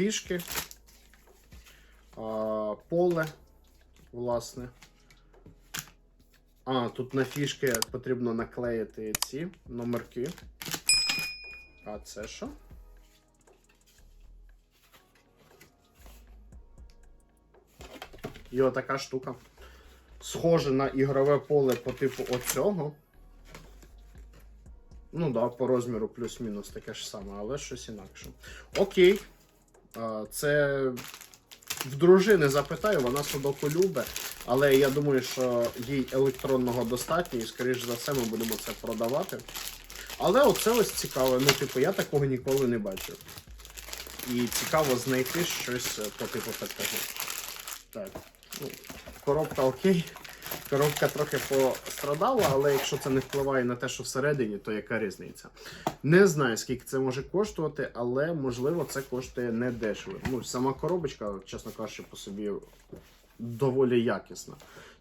фішки, поле, власне. А, тут на фішки потрібно наклеїти ці номерки. А це що? І отака штука. Схоже на ігрове поле по типу оцього. Ну да, по розміру плюс-мінус таке ж саме, але щось інакше. Окей. Це в дружини запитаю, вона судоку любить. Але я думаю, що їй електронного достатньо, і, скоріш за все, ми будемо це продавати. Але оце ось цікаве. Ну, типу, я такого ніколи не бачив. І цікаво знайти щось е, по типу такого. Так. Ну, коробка окей. Коробка трохи пострадала, але якщо це не впливає на те, що всередині, то яка різниця? Не знаю, скільки це може коштувати, але можливо це коштує не дешево. Ну, сама коробочка, чесно кажучи, по собі доволі якісна.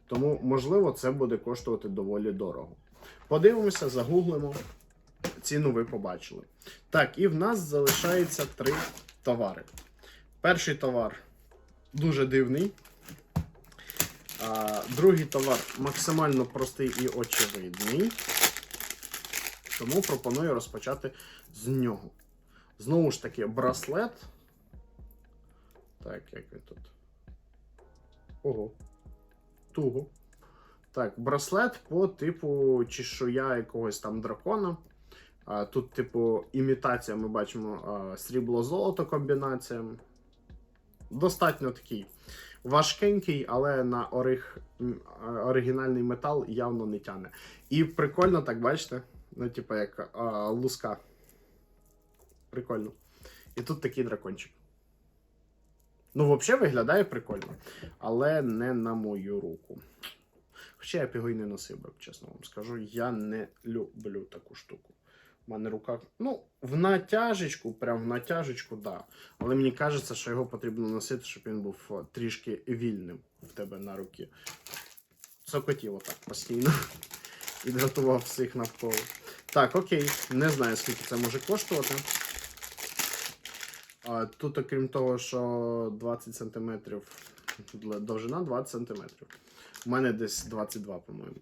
Тому, можливо, це буде коштувати доволі дорого. Подивимося, загуглимо. Ціну ви побачили. Так, і в нас залишається три товари. Перший товар дуже дивний. Другий товар максимально простий і очевидний. Тому пропоную розпочати з нього. Знову ж таки, браслет. Так, як він тут? Ого. Туго. Так, браслет по типу чешуя якогось там дракона. Тут, типу, імітація, ми бачимо срібло-золото комбінація. Достатньо такий важкенький, але на ориг... оригінальний метал явно не тяне. І прикольно, так бачите? Ну, типу, як а, луска. Прикольно. І тут такий дракончик. Ну, взагалі виглядає прикольно, але не на мою руку. Хоча я б його і не носив чесно вам скажу. Я не люблю таку штуку. У мене рука. Ну, в натяжечку, прям в натяжечку, да. Але мені кажеться, що його потрібно носити, щоб він був трішки вільним в тебе на руці. Сокотіло так постійно. І дратував всіх навколо. Так, окей, не знаю, скільки це може коштувати. А, тут, окрім того, що 20 см, довжина 20 см. У мене десь 22, по-моєму.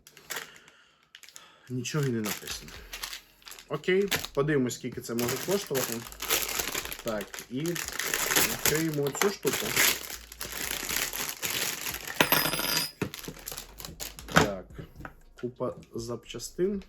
Нічого і не написано. Окей, подивимось, скільки це може коштувати. Так, і відкриємо цю штуку. Так, купа запчастин.